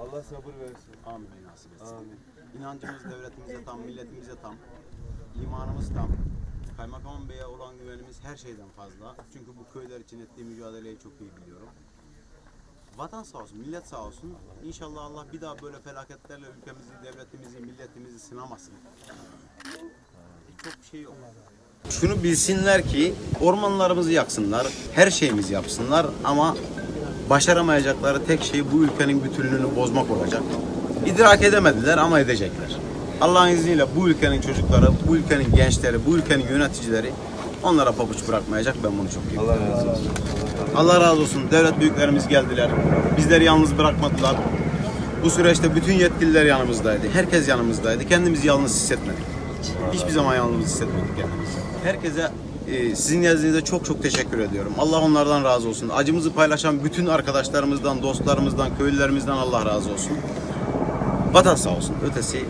Allah sabır versin. Amin nasip etsin. Amin. İnancımız devletimize tam, milletimize tam. imanımız tam. Kaymakam Bey'e olan güvenimiz her şeyden fazla. Çünkü bu köyler için ettiği mücadeleyi çok iyi biliyorum. Vatan sağ olsun, millet sağ olsun. İnşallah Allah bir daha böyle felaketlerle ülkemizi, devletimizi, milletimizi sınamasın. Çok bir şey yok. Şunu bilsinler ki ormanlarımızı yaksınlar, her şeyimizi yapsınlar ama başaramayacakları tek şey bu ülkenin bütünlüğünü bozmak olacak. İdrak edemediler ama edecekler. Allah'ın izniyle bu ülkenin çocukları, bu ülkenin gençleri, bu ülkenin yöneticileri onlara pabuç bırakmayacak. Ben bunu çok iyi Allah razı olsun. Allah razı olsun. Devlet büyüklerimiz geldiler. Bizleri yalnız bırakmadılar. Bu süreçte bütün yetkililer yanımızdaydı. Herkes yanımızdaydı. Kendimizi yalnız hissetmedik. Hiçbir zaman yalnız hissetmedik kendimizi. Herkese sizin nezdinizde çok çok teşekkür ediyorum. Allah onlardan razı olsun. Acımızı paylaşan bütün arkadaşlarımızdan, dostlarımızdan, köylülerimizden Allah razı olsun. Vatan sağ olsun. Ötesi